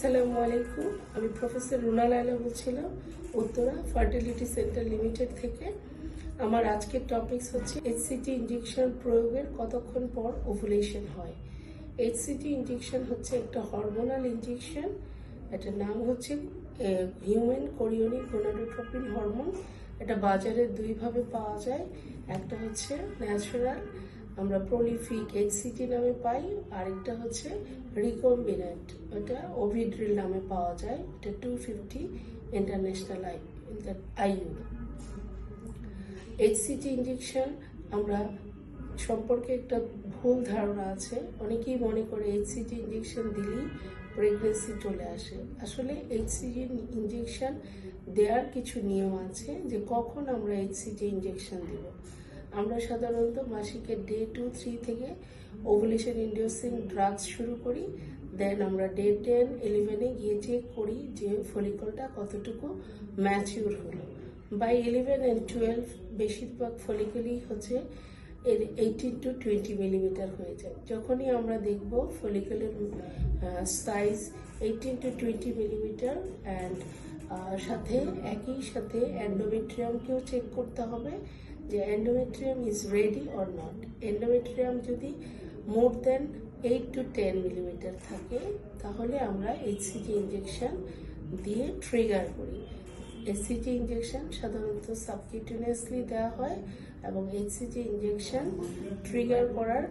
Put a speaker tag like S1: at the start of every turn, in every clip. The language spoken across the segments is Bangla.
S1: আসসালামু আলাইকুম। আমি প্রফেসর রুনা লাইলা বলছিলাম, উত্তরা ফার্টিলিটি সেন্টার লিমিটেড থেকে। আমার আজকের টপিকস হচ্ছে এইচসিটি ইঞ্জেকশন প্রয়োগের কতক্ষণ পর ওভুলেশন হয়। এইচসিটি ইঞ্জেকশন হচ্ছে একটা হরমোনাল ইঞ্জেকশন এটার নাম হচ্ছে হিউম্যান কোরিওনিক গোনাডোট্রপিন হরমোন এটা বাজারে দুইভাবে পাওয়া যায়, একটা হচ্ছে ন্যাচারাল আমরা প্রলিফিক এইচসিটি নামে পাই, আরেকটা হচ্ছে রিকম্বিনেন্ট ওটা ওভিড্রিল নামে পাওয়া যায়, এটা two fifty international I IU HCG injection আমরা সম্পর্কে একটা ভুল ধারণা আছে, অনেকেই মনে করে এইচসিটি ইঞ্জেকশন দিলেই প্রেগনেন্সি চলে আসে। আসলে এইচসিজি ইঞ্জেকশন দেওয়ার কিছু নিয়ম আছে যে কখন আমরা এইচসিজি ইঞ্জেকশন দেব। আমরা সাধারণত মাসিকের ডে টু থ্রি থেকে ওভুলেশন ইন্ডিউসিং ড্রাগস শুরু করি দেন আমরা ডে টেন ইলেভেনে গিয়ে চেক করি যে ফলিকলটা কতটুকু ম্যাচিউর হলো। বাই ইলেভেন অ্যান্ড টুয়েলভ বেশিরভাগ ফলিকলই হচ্ছে এর এইটিন টু টোয়েন্টি মিলিমিটার হয়ে যায়। যখনই আমরা দেখব ফলিকলের size eighteen to twenty millimetre and সাথে, একই সাথে অ্যান্ডোমেট্রিয়ামকেও চেক করতে হবে। যে endometrium is ready or not endometrium যদি more than eight to ten millimetre থাকে, তাহলে আমরা এইচসিজি ইঞ্জেকশন দিয়ে ট্রিগার করি। এসিজি ইঞ্জেকশন সাধারণত সাবকিউটেনিয়াসলি দেওয়া হয় এবং এইচসিজি ইঞ্জেকশন ট্রিগার করার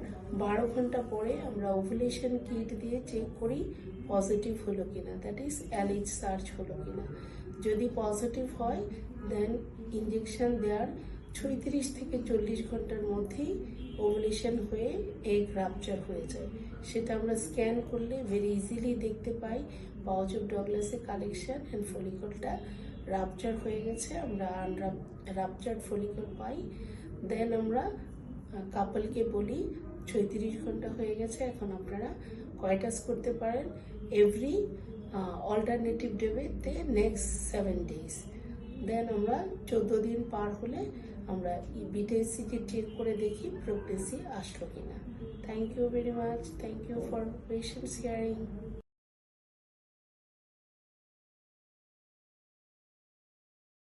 S1: বারো ঘণ্টা পরে আমরা ওভুলেশন কিট দিয়ে চেক করি পজিটিভ হলো কিনা দ্যাট ইজ অ্যালিজ সার্চ হলো কিনা। যদি পজিটিভ হয় দেন ইঞ্জেকশন দেওয়ার ছত্রিশ থেকে চল্লিশ ঘণ্টার মধ্যেই ওভুলেশন হয়ে এগ রাপচার হয়ে যায়। সেটা আমরা স্ক্যান করলে ভেরি ইজিলি দেখতে পাই পাউচ অফ ডগলাসে কালেকশন অ্যান্ড ফলিকলটা রাপচার হয়ে গেছে, আমরা রাপচার ফলিকল পাই। দেন আমরা কাপলকে বলি ছত্রিশ ঘণ্টা হয়ে গেছে, এখন আপনারা কয়টাস করতে পারেন? এভরি অল্টারনেটিভ ডেতে নেক্সট সেভেন ডেজ দেন আমরা চোদ্দ দিন পার হলে আমরা বিটেসিটি চেক করে দেখি প্রোগ্রেসি আসলো কিনা। Thank you very much thank you for patience hearing